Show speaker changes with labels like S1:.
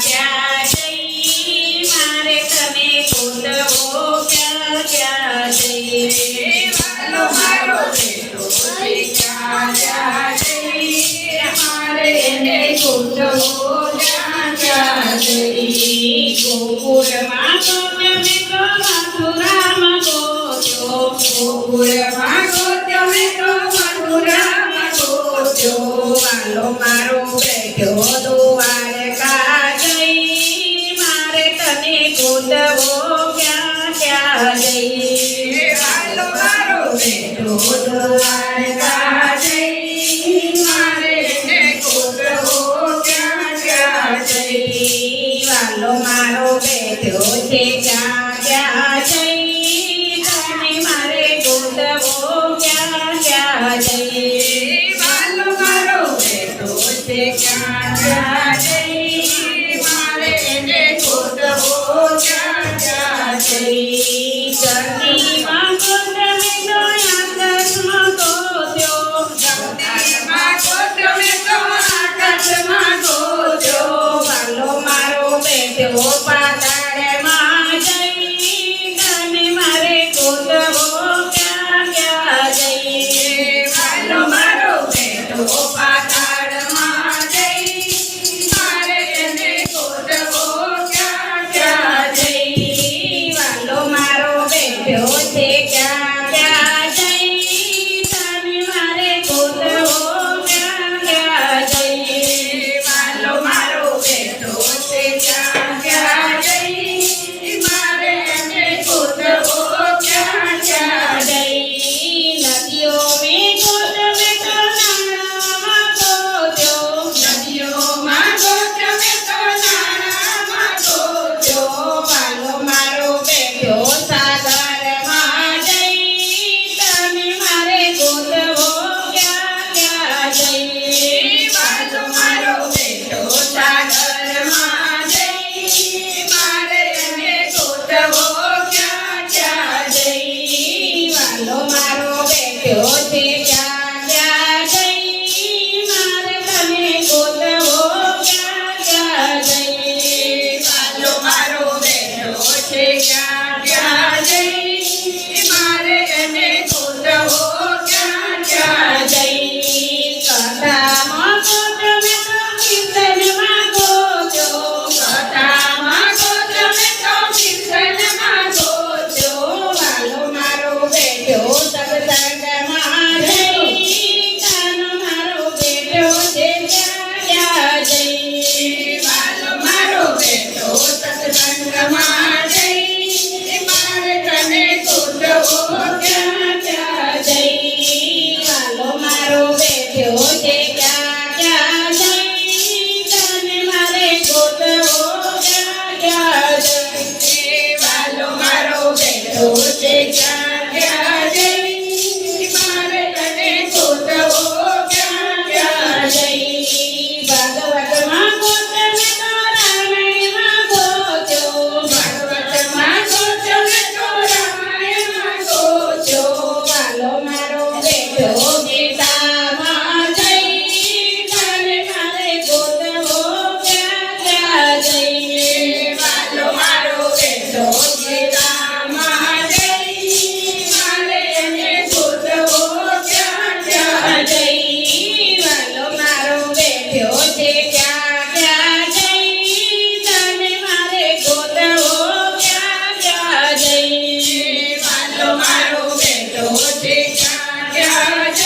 S1: ક્યાં જઈ મારે તમે ગોતવો ક્યાં ક્યાં જઈ જઈ મારો બેઠો છે ક્યાં ક્યાં જઈ? તને મારે ગોતવો ક્યાં ક્યાં જઈ? વાલો મારો બેઠો છે ક્યાં ક્યાં Yeah.